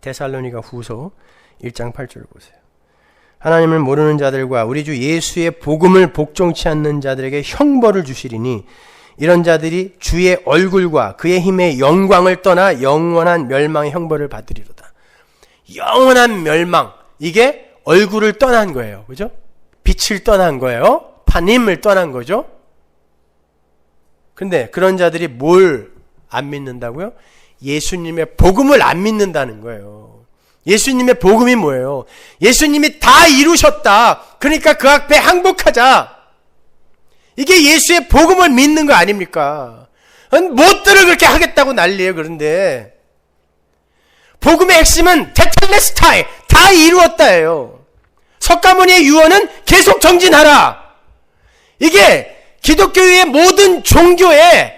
데살로니가 후서 1장 8절 보세요. 하나님을 모르는 자들과 우리 주 예수의 복음을 복종치 않는 자들에게 형벌을 주시리니 이런 자들이 주의 얼굴과 그의 힘의 영광을 떠나 영원한 멸망의 형벌을 받으리로다. 영원한 멸망. 이게 얼굴을 떠난 거예요. 그죠? 빛을 떠난 거예요. 파님을 떠난 거죠. 근데 그런 자들이 뭘 안 믿는다고요? 예수님의 복음을 안 믿는다는 거예요. 예수님의 복음이 뭐예요? 예수님이 다 이루셨다. 그러니까 그 앞에 항복하자. 이게 예수의 복음을 믿는 거 아닙니까? 못들을 그렇게 하겠다고 난리예요. 그런데 복음의 핵심은 테텔레스타이 다 이루었다예요. 석가모니의 유언은 계속 정진하라. 이게 기독교의 모든 종교의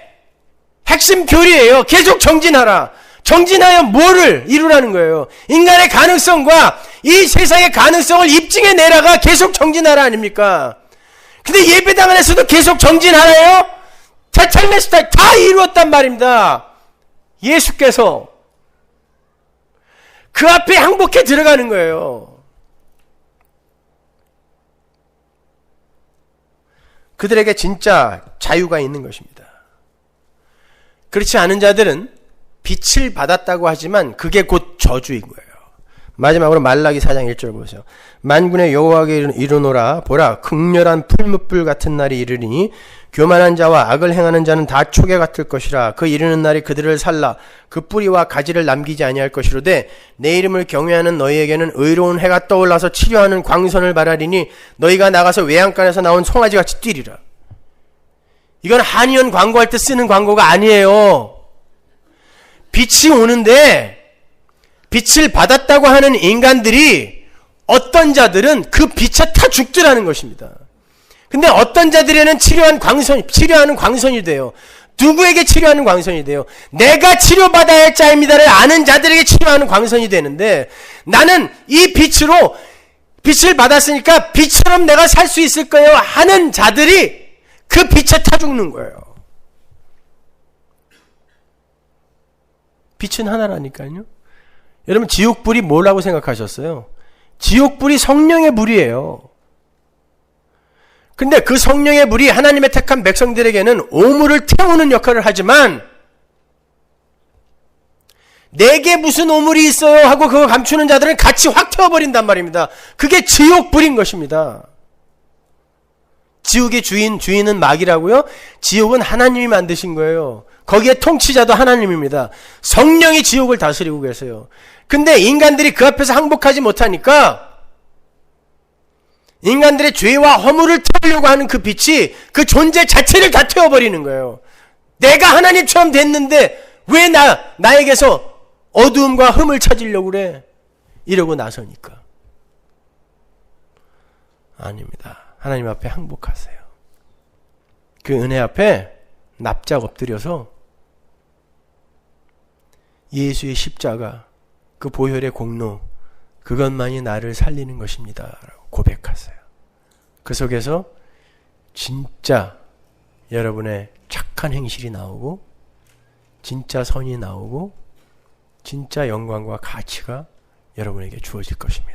핵심 교리예요. 계속 정진하라. 정진하여 뭐를 이루라는 거예요? 인간의 가능성과 이 세상의 가능성을 입증해 내라가 계속 정진하라 아닙니까? 근데 예배당 안에서도 계속 정진하라요? 테텔레스타 다 이루었단 말입니다. 예수께서 그 앞에 항복해 들어가는 거예요. 그들에게 진짜 자유가 있는 것입니다. 그렇지 않은 자들은 빛을 받았다고 하지만 그게 곧 저주인 거예요. 마지막으로 말라기 4장 1절 보세요. 만군의 여호와께 이르노라 보라 극렬한 풀무불 같은 날이 이르리니 교만한 자와 악을 행하는 자는 다 초계 같을 것이라 그 이르는 날이 그들을 살라 그 뿌리와 가지를 남기지 아니할 것이로되 내 이름을 경외하는 너희에게는 의로운 해가 떠올라서 치료하는 광선을 바라리니 너희가 나가서 외양간에서 나온 송아지 같이 뛰리라. 이건 한의원 광고할 때 쓰는 광고가 아니에요. 빛이 오는데 빛을 받았다고 하는 인간들이 어떤 자들은 그 빛에 타 죽더라는 것입니다. 근데 어떤 자들에는 치료한 광선, 치료하는 광선이 돼요. 누구에게 치료하는 광선이 돼요? 내가 치료받아야 할 자입니다를 아는 자들에게 치료하는 광선이 되는데 나는 이 빛으로 빛을 받았으니까 빛처럼 내가 살 수 있을 거예요 하는 자들이 그 빛에 타 죽는 거예요. 빛은 하나라니까요. 여러분 지옥불이 뭐라고 생각하셨어요? 지옥불이 성령의 불이에요. 근데 그 성령의 불이 하나님의 택한 백성들에게는 오물을 태우는 역할을 하지만 내게 무슨 오물이 있어요 하고 그거 감추는 자들은 같이 확 태워버린단 말입니다. 그게 지옥불인 것입니다. 지옥의 주인, 주인은 마귀라고요? 지옥은 하나님이 만드신 거예요. 거기에 통치자도 하나님입니다. 성령이 지옥을 다스리고 계세요. 근데 인간들이 그 앞에서 항복하지 못하니까 인간들의 죄와 허물을 태우려고 하는 그 빛이 그 존재 자체를 다 태워버리는 거예요. 내가 하나님처럼 됐는데 왜 나, 나에게서 어두움과 흠을 찾으려고 그래? 이러고 나서니까. 아닙니다. 하나님 앞에 항복하세요. 그 은혜 앞에 납작 엎드려서 예수의 십자가, 그 보혈의 공로, 그것만이 나를 살리는 것입니다. 고백하세요. 그 속에서 진짜 여러분의 착한 행실이 나오고, 진짜 선이 나오고, 진짜 영광과 가치가 여러분에게 주어질 것입니다.